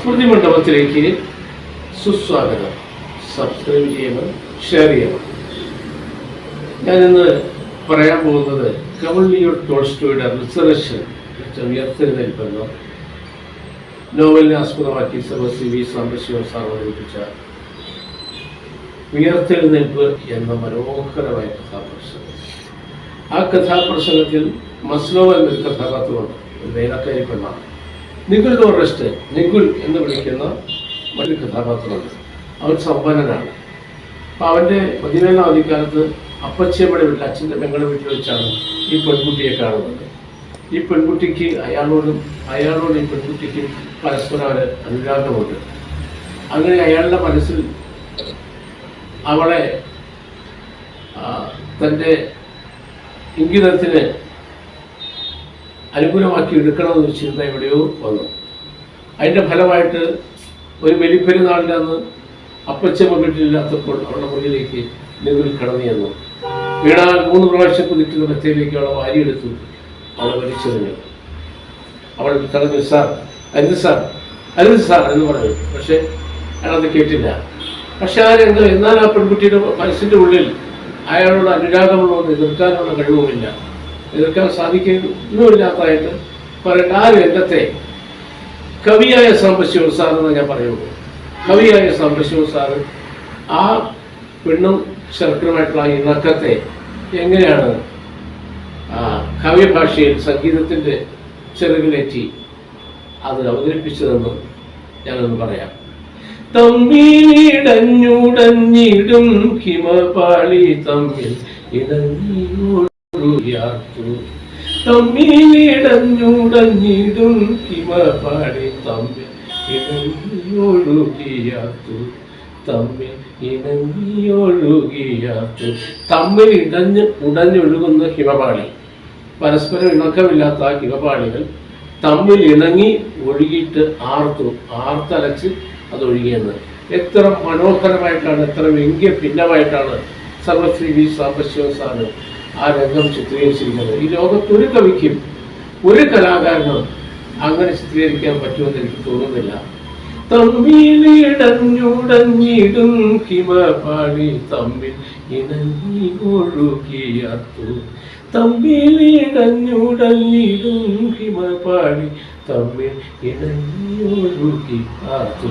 സ്മൃതി മണ്ഡപത്തിലേക്ക് സുസ്വാഗതം. സബ്സ്ക്രൈബ് ചെയ്യണം ഷെയർ ചെയ്യണം. ഞാനിന്ന് പറയാൻ പോകുന്നത് കമലിയോ ടോൾസ്റ്റോയുടെ റിസർവേഷൻ ഉയർത്തെഴുന്നേൽപ്പെന്ന നോവലിനെ ആസ്പദമാക്കി സർവസി വി സാംബശിവൻ സാർ അവതരിപ്പിച്ച ഉയർത്തെഴുന്നേൽപ്പ് എന്ന മനോഹരമായ കഥാപ്രസംഗം. ആ കഥാപ്രസംഗത്തിൽ മസ്ലോ എന്നൊരു കഥാപാത്രമുണ്ട്. വേലക്കാരി പെണ്ണാണ് നികുൽ ഡോറസ്റ്റ് നികുൽ എന്ന് വിളിക്കുന്ന മറ്റൊരു കഥാപാത്രമുണ്ട് അവൻ സമ്പന്നനാണ്. അപ്പം അവന്റെ പതിനേഴാം അവധിക്കാലത്ത് അപ്പച്ചമ്മയുടെ വീട്ടിൽ അച്ഛന്റെ പെങ്ങളുടെ വീട്ടിൽ വെച്ചാണ് ഈ പെൺകുട്ടിയെ കാണുന്നത്. ഈ പെൺകുട്ടിക്ക് അയാളോടും അയാളോട് ഈ പെൺകുട്ടിക്ക് പരസ്പരം അവർ അനുരാഗമുണ്ട്. അങ്ങനെ അയാളുടെ മനസ്സിൽ അവളെ തന്റെ ഇംഗിതത്തിന് അനുകൂലമാക്കി എടുക്കണമെന്നൊരു ചിന്ത എവിടെയോ വന്നു. അതിന്റെ ഫലമായിട്ട് ഒരു ബലിപ്പെരുന്നാളിന്റെ അന്ന് അപ്പച്ചമ്മ വീട്ടിലില്ലാത്തപ്പോൾ അവളുടെ മുറിയിലേക്ക് നികുതി കടന്നു ചെന്നു. വീണാൽ മൂന്ന് പ്രാവശ്യം കുതിക്കുന്ന മെത്തയിലേക്ക് അവളെ വാരിയെടുത്തു. അവളെ വലിച്ചെറിഞ്ഞു അവൾ തടഞ്ഞു സാർ അരുത് സാർ അരുത് സാർ എന്ന് പറഞ്ഞു. പക്ഷേ അയാളത് കേട്ടില്ല. പക്ഷെ ആ രംഗം എന്നാൽ ആ പെൺകുട്ടിയുടെ മനസ്സിന്റെ ഉള്ളിൽ അയാളോട് അനുരാഗമുള്ളതൊന്നും എതിർക്കാനുള്ള കഴിവുമില്ല. എതിർക്കാൻ സാധിക്കുന്നുമില്ലാത്തതായിട്ട് പറയട്ടെ ആരും എന്നത്തെ കവിയായ സാമ്പശിവ സാർ എന്ന് ഞാൻ പറയുള്ളൂ കവിയായ സാമ്പശിവ സാറ് ആ പെണ്ണും ശർക്കരമായിട്ടുള്ള ഈ നക്കത്തെ എങ്ങനെയാണ് കാവ്യഭാഷയിൽ സംഗീതത്തിന്റെ ചെറുകിലേറ്റി അത് അവതരിപ്പിച്ചതെന്ന് ഞാനൊന്ന് പറയാം. തമ്മിടഞ്ഞുടഞ്ഞിടും ഹിമപാളി തമ്മിൽ ഇടഞ്ഞിയാർത്തു തമ്മിലിടഞ്ഞുടഞ്ഞിടും ഹിമപാളി തമ്മിൽ ഇണങ്ങിയൊഴുകിയാത്തു. തമ്മിൽ ഇണങ്ങിയൊഴുകിയാത്തു. തമ്മിൽ ഇടഞ്ഞ് ഉടഞ്ഞൊഴുകുന്ന ഹിമപാളി. പരസ്പരം ഇണക്കമില്ലാത്ത ഹിമപാളികൾ തമ്മിൽ ഇണങ്ങി ഒഴുകിയിട്ട് ആർത്തു ആർത്തലച്ച് അത് ഒഴുകിയെന്ന് എത്ര മനോഹരമായിട്ടാണ് എത്ര വ്യംഗ്യ ഭിന്നമായിട്ടാണ് സർവശ്രീ വി സാംബശിവ സാറ് ആ രംഗം ചിത്രീകരിച്ചിരിക്കുന്നത്. ഈ ലോകത്ത് ഒരു കവിക്കും ഒരു കലാകാരനും അങ്ങനെ ചിത്രീകരിക്കാൻ പറ്റുമെന്ന് എനിക്ക് തോന്നുന്നില്ല. തമ്മിലിടഞ്ഞുടഞ്ഞിടും ഹിമപാടി തമ്മിൽ ഇണങ്ങി ഒഴുകിയാത്തു തമ്മിലിടഞ്ഞുടഞ്ഞിടും ഹിമപാടി തമ്മിൽ ഇണങ്ങി ഒഴുകിയാത്തു